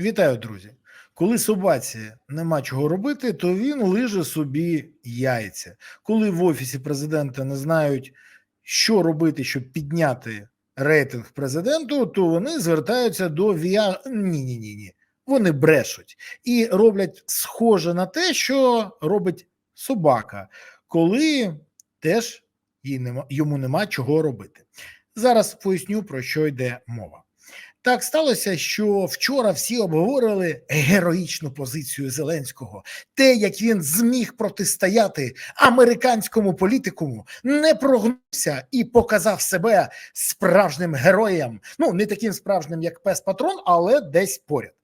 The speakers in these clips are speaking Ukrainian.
Вітаю, друзі! Коли собаці нема чого робити, то він лиже собі яйця. Коли в офісі президента не знають, що робити, щоб підняти рейтинг президенту, то вони звертаються до ВІА. Ні, ні, ні, ні. Вони брешуть і роблять схоже на те, що робить собака, коли теж їй нема, йому нема чого робити. Зараз поясню про що йде мова. Так сталося, що вчора всі обговорили героїчну позицію Зеленського, те, як він зміг протистояти американському політикуму, не прогнувся і показав себе справжнім героєм. Ну не таким справжнім, як пес Патрон, але десь поряд.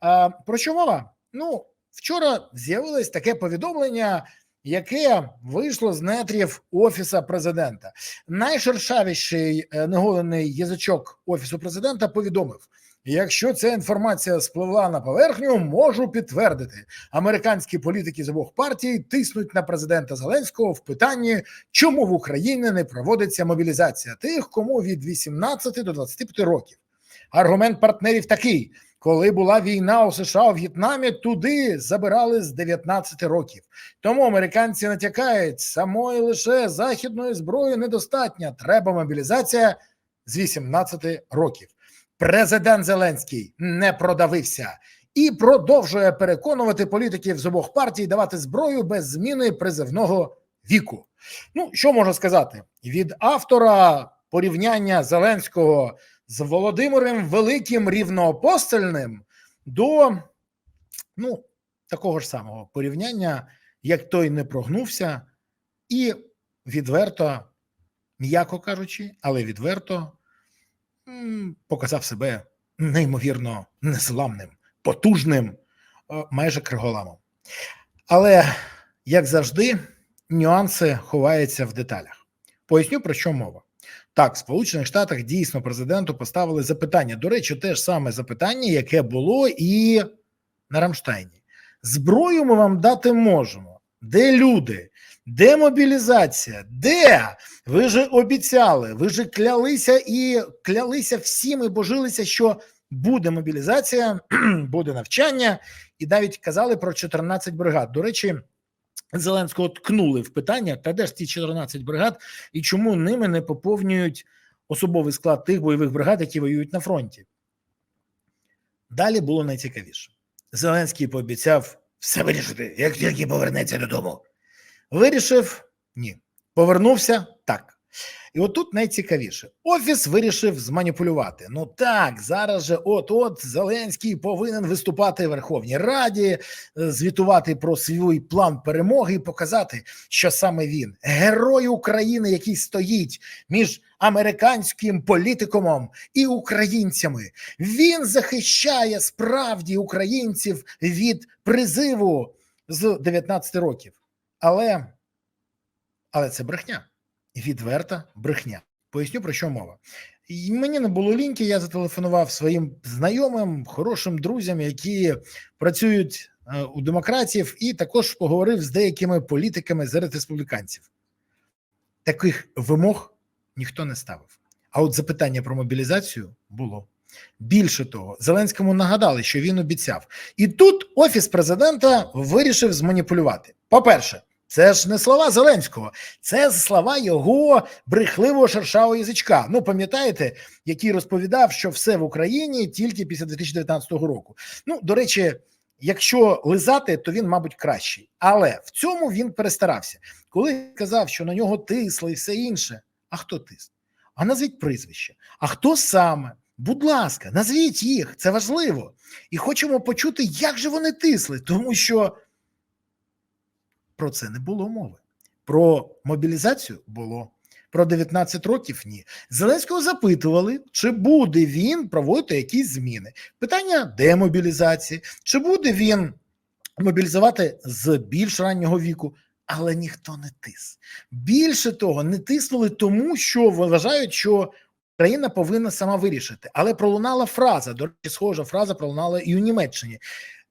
А, Про що мова? Ну вчора з'явилось таке повідомлення. Яке вийшло з нетрів офіса президента, найшершавіший е, неголений язичок офісу президента повідомив: якщо ця інформація спливла на поверхню, можу підтвердити, американські політики з обох партій тиснуть на президента Зеленського в питанні, чому в Україні не проводиться мобілізація тих, кому від 18 до 25 років. Аргумент партнерів такий. Коли була війна у США у В'єтнамі, туди забирали з 19 років. Тому американці натякають, самої лише західної зброї недостатньо. Треба мобілізація з 18 років. Президент Зеленський не продавився і продовжує переконувати політиків з обох партій давати зброю без зміни призивного віку. Ну що можу сказати від автора порівняння Зеленського з Володимиром Великим Рівноапостольним до ну, такого ж самого порівняння, як той не прогнувся, і відверто, м'яко кажучи, але відверто показав себе неймовірно незламним, потужним, майже криголамом. Але, як завжди, нюанси ховаються в деталях. Поясню, про що мова. Так, в Сполучених Штатах дійсно президенту поставили запитання. До речі, те ж саме запитання, яке було і на Рамштайні. Зброю ми вам дати можемо. Де люди? Де мобілізація? Де? Ви ж обіцяли, ви ж клялися і клялися всім і божилися, що буде мобілізація, буде навчання, і навіть казали про 14 бригад. До речі. Зеленського ткнули в питання, та де ж ці 14 бригад, і чому ними не поповнюють особовий склад тих бойових бригад, які воюють на фронті. Далі було найцікавіше. Зеленський пообіцяв все вирішити, як тільки повернеться додому. Вирішив ні. Повернувся так. І отут найцікавіше. Офіс вирішив зманіпулювати. Ну так, зараз же, от-от, Зеленський повинен виступати в Верховній Раді, е, звітувати про свій план перемоги і показати, що саме він герой України, який стоїть між американським політикумом і українцями. Він захищає справді українців від призиву з 19 років. Але, Але це брехня відверта брехня. Поясню про що мова. І Мені не було ліньки, я зателефонував своїм знайомим, хорошим друзям, які працюють е, у демократів, і також поговорив з деякими політиками серед республіканців. Таких вимог ніхто не ставив. А от запитання про мобілізацію було. Більше того, Зеленському нагадали, що він обіцяв, і тут офіс президента вирішив зманіпулювати. По перше, це ж не слова Зеленського, це слова його брехливого шершавого язичка. Ну пам'ятаєте, який розповідав, що все в Україні тільки після 2019 року. Ну до речі, якщо лизати, то він, мабуть, кращий. Але в цьому він перестарався, коли казав, що на нього тисли і все інше. А хто тисне? А назвіть прізвище. А хто саме? Будь ласка, назвіть їх, це важливо. І хочемо почути, як же вони тисли, тому що про це не було мови. Про мобілізацію було. Про 19 років ні. Зеленського запитували, чи буде він проводити якісь зміни. Питання демобілізації, чи буде він мобілізувати з більш раннього віку, але ніхто не тис. Більше того, не тиснули тому, що вважають, що країна повинна сама вирішити. Але пролунала фраза. До речі, схожа фраза пролунала і у Німеччині.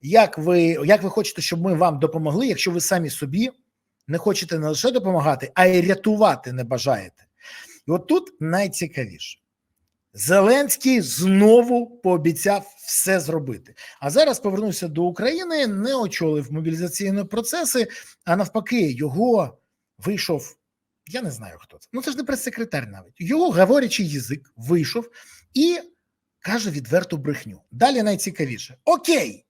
Як ви як ви хочете, щоб ми вам допомогли, якщо ви самі собі не хочете не лише допомагати, а й рятувати не бажаєте? І от тут найцікавіше Зеленський знову пообіцяв все зробити. А зараз повернувся до України, не очолив мобілізаційні процеси, а навпаки, його вийшов. Я не знаю, хто це. Ну це ж не прес-секретар навіть. Його говорячий язик вийшов і каже відверту брехню. Далі найцікавіше. Окей,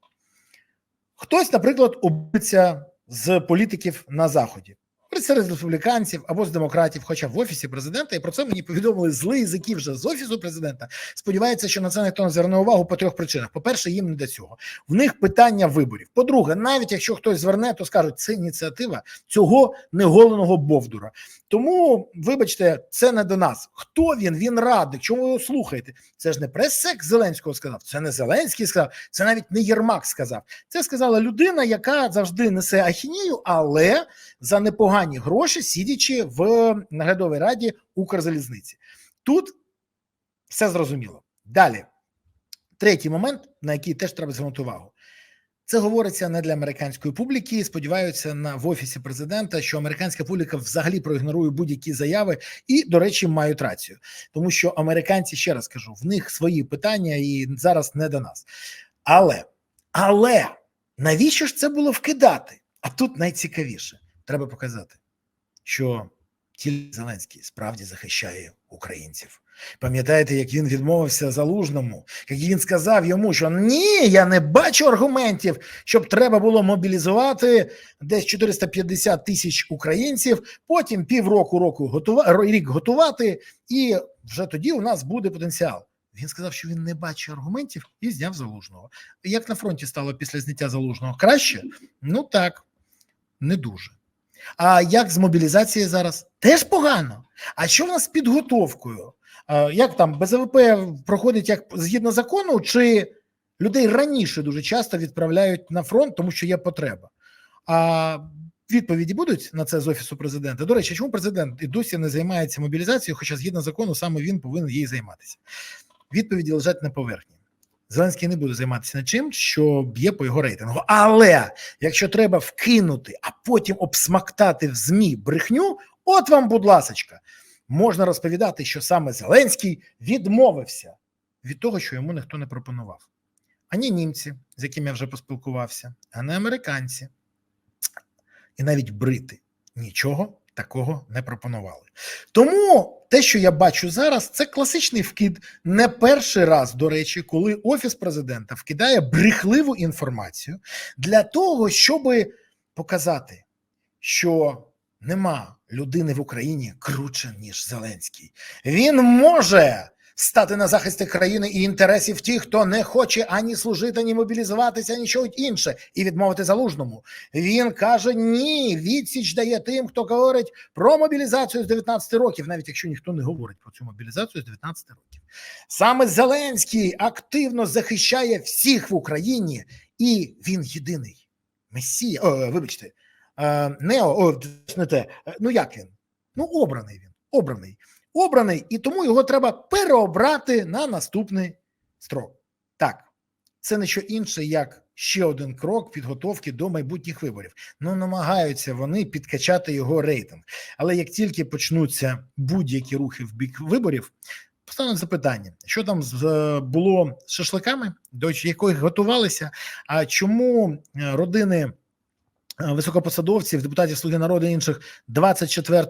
хтось, наприклад, обиться з політиків на заході. Серед республіканців або з демократів, хоча в офісі президента, і про це мені повідомили зли язики вже з офісу президента. Сподіваються, що на це ніхто не зверне увагу по трьох причинах: по-перше, їм не до цього. В них питання виборів. По-друге, навіть якщо хтось зверне, то скажуть, це ініціатива цього неголеного бовдура. Тому, вибачте, це не до нас. Хто він? Він радник. Чому ви його слухаєте? Це ж не прес-сек Зеленського сказав, це не Зеленський сказав, це навіть не Єрмак сказав. Це сказала людина, яка завжди несе ахінію, але за непогані гроші, сидячи в наглядовій раді Укрзалізниці. Тут все зрозуміло. Далі, третій момент, на який теж треба звернути увагу. Це говориться не для американської публіки. Сподіваються на в офісі президента, що американська публіка взагалі проігнорує будь-які заяви, і, до речі, мають рацію, тому що американці ще раз кажу, в них свої питання і зараз не до нас. Але але навіщо ж це було вкидати? А тут найцікавіше треба показати, що тільки Зеленський справді захищає українців. Пам'ятаєте, як він відмовився залужному, як він сказав йому, що ні, я не бачу аргументів, щоб треба було мобілізувати десь 450 тисяч українців, потім півроку року готувати рік готувати, і вже тоді у нас буде потенціал. Він сказав, що він не бачить аргументів і зняв залужного. Як на фронті стало після зняття залужного краще? Ну так, не дуже. А як з мобілізацією зараз? Теж погано. А що в нас з підготовкою? Як там БЗВП проходить як згідно закону, чи людей раніше дуже часто відправляють на фронт, тому що є потреба? А відповіді будуть на це з офісу президента. До речі, чому президент і досі не займається мобілізацією? Хоча згідно закону саме він повинен їй займатися? Відповіді лежать на поверхні. Зеленський не буде займатися над чим, що б'є по його рейтингу. Але якщо треба вкинути, а потім обсмактати в змі брехню, от вам, будь ласочка, можна розповідати, що саме Зеленський відмовився від того, що йому ніхто не пропонував. Ані німці, з якими я вже поспілкувався, а не американці, і навіть брити нічого такого не пропонували. Тому те, що я бачу зараз, це класичний вкид. Не перший раз, до речі, коли офіс президента вкидає брехливу інформацію для того, щоб показати, що нема людини в Україні круче, ніж Зеленський. Він може стати на захисті країни і інтересів тих, хто не хоче ані служити, ані мобілізуватися, ані чогось інше, і відмовити залужному. Він каже: ні, відсіч дає тим, хто говорить про мобілізацію з 19 років, навіть якщо ніхто не говорить про цю мобілізацію з 19 років. Саме Зеленський активно захищає всіх в Україні, і він єдиний месія. О, вибачте, не о, не те. Ну як він? Ну, обраний він, обраний обраний, і тому його треба переобрати на наступний строк. Так, це не що інше, як ще один крок підготовки до майбутніх виборів. Ну, намагаються вони підкачати його рейтинг. Але як тільки почнуться будь-які рухи в бік виборів, Постануть запитання, що там було з шашликами, до яких готувалися, а чому е, родини е, високопосадовців, депутатів Слуги народу і інших 24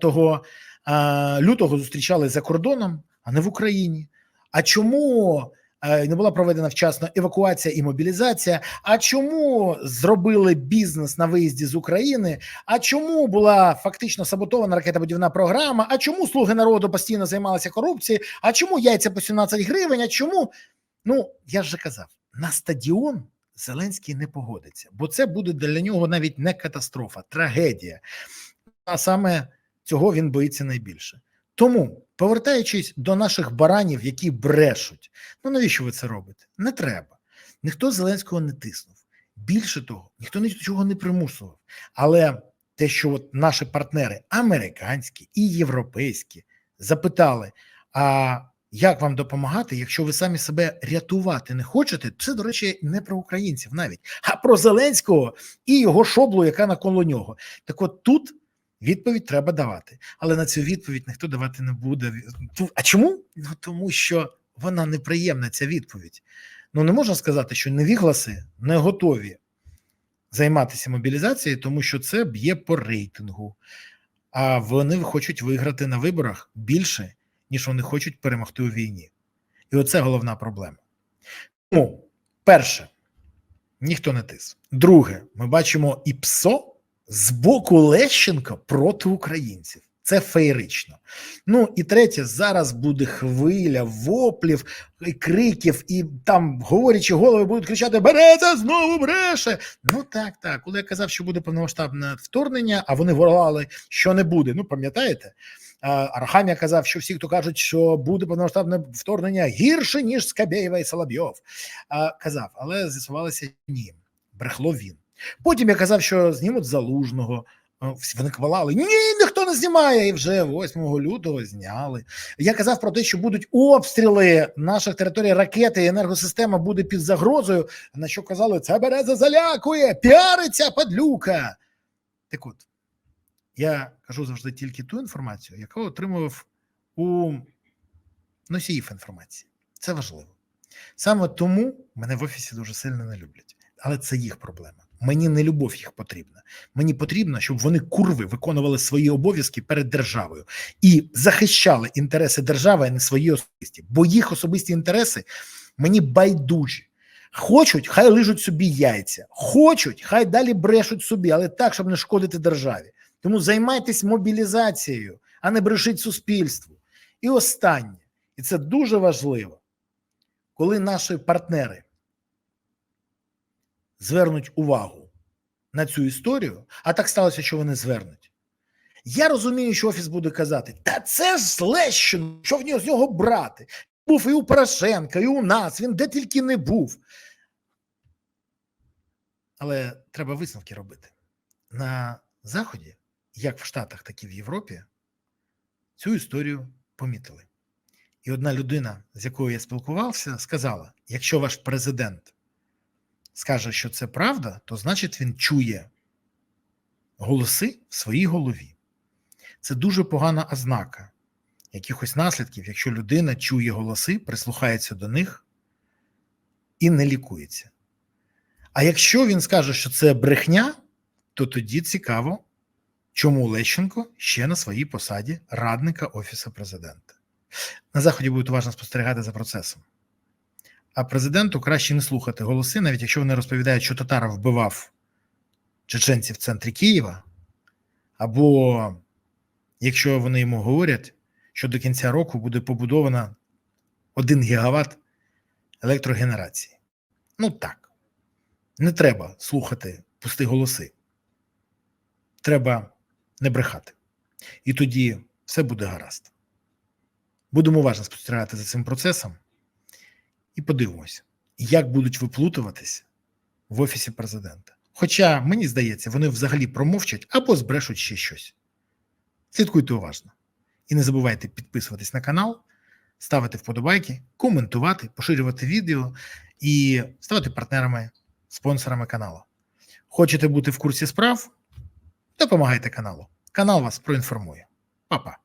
лютого зустрічали за кордоном, а не в Україні. А чому е, не була проведена вчасно евакуація і мобілізація? А чому зробили бізнес на виїзді з України? А чому була фактично саботована ракетобудівна програма? А чому слуги народу постійно займалися корупцією? А чому яйця по 17 гривень? А чому? Ну я ж казав, на стадіон Зеленський не погодиться, бо це буде для нього навіть не катастрофа, трагедія. А саме Цього він боїться найбільше. Тому, повертаючись до наших баранів, які брешуть, ну навіщо ви це робите? Не треба. Ніхто Зеленського не тиснув. Більше того, ніхто нічого не примусував. Але те, що от наші партнери американські і європейські запитали: а як вам допомагати, якщо ви самі себе рятувати не хочете? Це, до речі, не про українців навіть, а про Зеленського і його шоблу, яка навколо нього. Так от тут Відповідь треба давати, але на цю відповідь ніхто давати не буде. А чому? Ну тому що вона неприємна, ця відповідь. Ну не можна сказати, що невігласи не готові займатися мобілізацією, тому що це б'є по рейтингу. А вони хочуть виграти на виборах більше, ніж вони хочуть перемогти у війні. І оце головна проблема. Тому, перше, ніхто не тис. Друге, ми бачимо і ПСО з боку Лещенка проти українців. Це феєрично. Ну і третє, зараз буде хвиля воплів, і криків, і там говорячи голови будуть кричати: Береза знову бреше. Ну так, так. Коли я казав, що буде повномасштабне вторгнення, а вони волали, що не буде. Ну пам'ятаєте? Арахамія казав, що всі, хто кажуть, що буде повномасштабне вторгнення гірше, ніж Скабєєва і Соловйов. Казав, але з'ясувалося ні, брехло він. Потім я казав, що знімуть залужного. Вони квалали. Ні, ніхто не знімає. І вже 8 лютого зняли. Я казав про те, що будуть обстріли наших територій ракети, і енергосистема буде під загрозою. На що казали, це береза залякує, піариться падлюка. Так от, я кажу завжди тільки ту інформацію, яку отримував у носіїв інформації. Це важливо. Саме тому мене в офісі дуже сильно не люблять, але це їх проблема. Мені не любов їх потрібна. Мені потрібно, щоб вони курви виконували свої обов'язки перед державою і захищали інтереси держави, а не свої особисті. Бо їх особисті інтереси мені байдужі. Хочуть, хай лижуть собі яйця, хочуть, хай далі брешуть собі, але так, щоб не шкодити державі. Тому займайтесь мобілізацією, а не брешіть суспільству. І останнє, і це дуже важливо, коли наші партнери звернуть увагу на цю історію, а так сталося, що вони звернуть. Я розумію, що офіс буде казати: та це ж Лещин, що в нього з нього брати. Був і у Порошенка, і у нас, він де тільки не був. Але треба висновки робити. На Заході, як в Штатах, так і в Європі, цю історію помітили. І одна людина, з якою я спілкувався, сказала: якщо ваш президент скаже, що це правда, то значить він чує голоси в своїй голові. Це дуже погана ознака якихось наслідків, якщо людина чує голоси, прислухається до них і не лікується. А якщо він скаже, що це брехня, то тоді цікаво, чому Лещенко ще на своїй посаді радника Офісу президента. На Заході будуть уважно спостерігати за процесом. А президенту краще не слухати голоси, навіть якщо вони розповідають, що Татаров вбивав чеченців в центрі Києва, або якщо вони йому говорять, що до кінця року буде побудовано 1 гігават електрогенерації. Ну так, не треба слухати пусті голоси. Треба не брехати. І тоді все буде гаразд. Будемо уважно спостерігати за цим процесом і подивимося, як будуть виплутуватися в офісі президента. Хоча мені здається, вони взагалі промовчать або збрешуть ще щось. Слідкуйте уважно. І не забувайте підписуватись на канал, ставити вподобайки, коментувати, поширювати відео і ставати партнерами, спонсорами каналу. Хочете бути в курсі справ? Допомагайте каналу. Канал вас проінформує. Па-па.